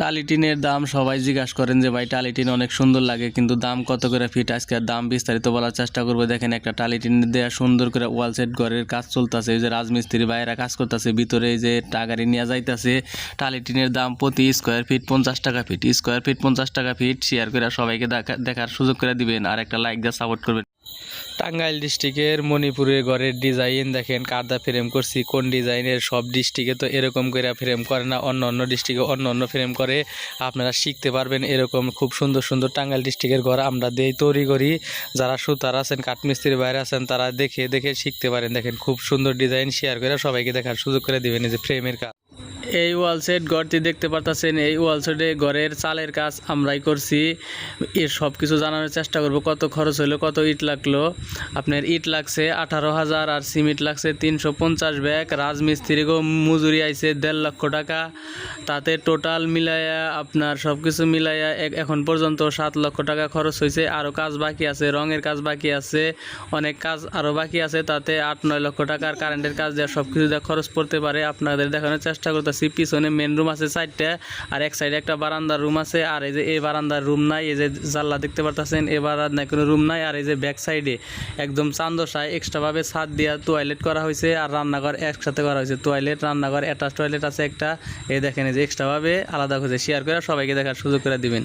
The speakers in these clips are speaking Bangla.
টালিটিনের দাম সবাই জিজ্ঞাসা করেন যে, ভাই, টালিটিন অনেক সুন্দর লাগে, কিন্তু দাম কত করে ফিট আজকে দাম বিস্তারিত বলার চেষ্টা করব। দেখেন, একটা টালিটিন দেওয়া সুন্দর করে ওয়াল সেট ঘরের কাজ চলতেছে। এই যে রাজমিস্ত্রি বাইরা কাজ করতেছে, ভিতরে এই যে টাগারি নিয়ে যাইতেছে। টালিটিনের দাম প্রতি স্কোয়ার ফিট পঞ্চাশ টাকা ফিট স্কোয়ার ফিট পঞ্চাশ টাকা ফিট শেয়ার করে সবাইকে দেখা- দেখার সুযোগ করে দিবেন। আর একটা লাইক দিয়ে সাপোর্ট করবেন। টাঙ্গাইল ডিস্ট্রিক্টের মণিপুরে ঘরের ডিজাইন দেখেন কাদা ফ্রেম করছি, কোন ডিজাইনের সব ডিস্ট্রিক্টে তো এরকম করে ফ্রেম করে না, অন্য অন্য ডিস্ট্রিক্টে অন্য অন্য ফ্রেম করে। আপনারা শিখতে পারবেন এরকম খুব সুন্দর সুন্দর টাঙ্গাইল ডিস্ট্রিক্টের ঘর আমরা দেই, তৈরি করি। যারা সুতার আছেন, কাঠমিস্ত্রির বাইরে আছেন, তারা দেখে দেখে শিখতে পারেন। দেখেন খুব সুন্দর ডিজাইন শেয়ার করে সবাইকে দেখার সুযোগ করে দিবেন এই যে ফ্রেমের কাজ। এই ওয়াল সেট ঘরটি দেখতে পারতেছেন, এই ওয়াল সেটে ঘরের চালের কাজ আমরাই করছি। এর সব কিছু জানানোর চেষ্টা করব, কত খরচ হলো কত ইট লাগল। আপনার ইট লাগছে আঠারো হাজার আর সিমেন্ট লাগছে তিনশো পঞ্চাশ ব্যাগ। রাজমিস্ত্রিকেও মজুরি আইছে দেড় লক্ষ টাকা। তাতে টোটাল মিলাইয়া আপনার সব কিছু মিলাইয়া এখন পর্যন্ত সাত লক্ষ টাকা খরচ হয়েছে আরও কাজ বাকি আছে, রঙের কাজ বাকি আছে, অনেক কাজ আরও বাকি আছে। তাতে আট নয় লক্ষ টাকার কারেন্টের কাজ দেওয়া সব কিছু খরচ পড়তে পারে। আপনাদের দেখানোর চেষ্টা করতেছি। পিছনে মেন রুম আছে সাইডটা আর এক সাইডে একটা বারান্দার রুম আছে, আর এই যে এই বারান্দার রুম নাই, এই যে জাল্লা দেখতে পারতেছেন এ বারান্দায় কোনো রুম নাই, আর এই যে ব্যাক সাইডে একদম চান্দশায় এক্সট্রাভাবে ছাদ দিয়া টয়লেট করা হয়েছে, আর রান্নাঘর একসাথে করা হয়েছে। টয়লেট রান্নাঘর অ্যাটাচ টয়লেট আছে একটা, এই দেখেন এই যে এক্সট্রাভাবে আলাদা হয়েছে শেয়ার করে সবাইকে দেখার সুযোগ করে দিবেন।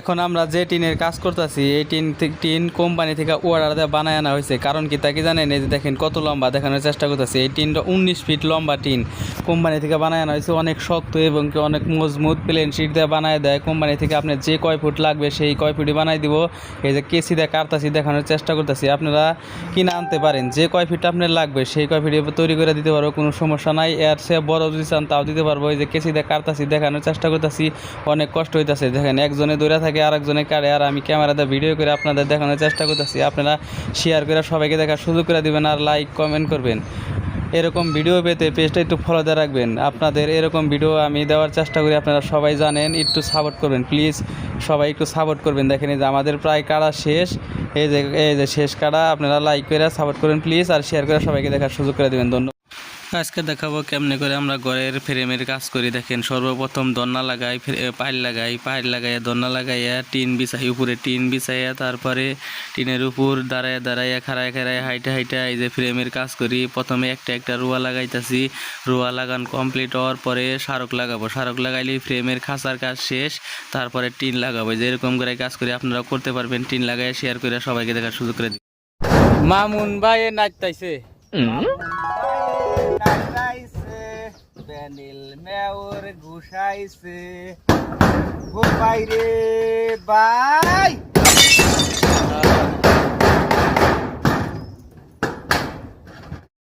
এখন আমরা যে টিনের কাজ করতেছি, এই টিন টিন কোম্পানি থেকে অর্ডার দিয়ে বানায় আনা হয়েছে। কারণ কি তাকে জানেন? এই যে দেখেন কত লম্বা দেখানোর চেষ্টা করতেছি। এই টিনটা উনিশ ফিট লম্বা টিন। কোম্পানি থেকে বানায় আনা হয়েছে, অনেক শক্ত এবং কি অনেক মজবুত প্লেন শিট দিয়ে বানায় দেয়। কোম্পানি থেকে আপনার যে কয় ফুট লাগবে সেই কয় ফুটই বানাই দিব। এই যে কেসি দিয়ে কাটতাছি, দেখানোর চেষ্টা করতেছি। আপনারা কিনে আনতে পারেন। যে কয় ফিট আপনার লাগবে সেই কয় ফিট তৈরি করে দিতে পারব, কোনো সমস্যা নাই। এর সে বড় যদি চান তাও দিতে পারব। এই যে কেসি দিয়ে কাটতাছি, দেখানোর চেষ্টা করতেছি। অনেক কষ্ট হইতাছে। দেখেন একজনে দৌড়ে থাকে আর একজনে কাটে আর আমি ক্যামেরাতে ভিডিও করে আপনাদের দেখানোর চেষ্টা করতেছি। আপনারা শেয়ার করে সবাইকে দেখার সুযোগ করে দিবেন আর লাইক কমেন্ট করবেন। এরকম ভিডিও পেতে পেজটা একটু ফলো দিয়ে রাখবেন। আপনাদের এরকম ভিডিও আমি দেওয়ার চেষ্টা করি, আপনারা সবাই জানেন, একটু সাপোর্ট করবেন। প্লিজ সবাই একটু সাপোর্ট করবেন। দেখেন এই যে আমাদের প্রায় কাড়া শেষ। এই যে এই যে শেষ কাড়া, আপনারা লাইক করে সাপোর্ট করবেন প্লিজ আর শেয়ার করে সবাইকে দেখার সুযোগ করে দেবেন। ধন্যবাদ। আজকে দেখাবো কেমনে করে আমরা ঘরের ফ্রেমের কাজ করি। দেখেন সর্বপ্রথম দন্না লাগাই পাইল লাগাই পাইল লাগাইয়া দন্না লাগাইয়া টিন বিছাই উপরে টিন বিছাইয়া তারপরে টিনের উপর দাঁড়ায় দাঁড়াইয়া খাড়ায় খাড়ায় হাইটে হাইটে এই যে ফ্রেমের কাজ করি। প্রথমে একটা একটা রুয়া লাগাইতাছি। রুয়া লাগান কমপ্লিট হওয়ার পরে সারক লাগাবো। সারক লাগাইলে ফ্রেমের খাঁচার কাজ শেষ তারপরে টিন লাগাবো। যে এরকম করে কাজ করি আপনারা করতে পারবেন। টিন লাগাইয়া শেয়ার করে সবাইকে দেখার সুযোগ করে দিন মামুন ভাই নাচতাইছে বেনিল মেয়র ঘুষাইছে ও বাইরে বাই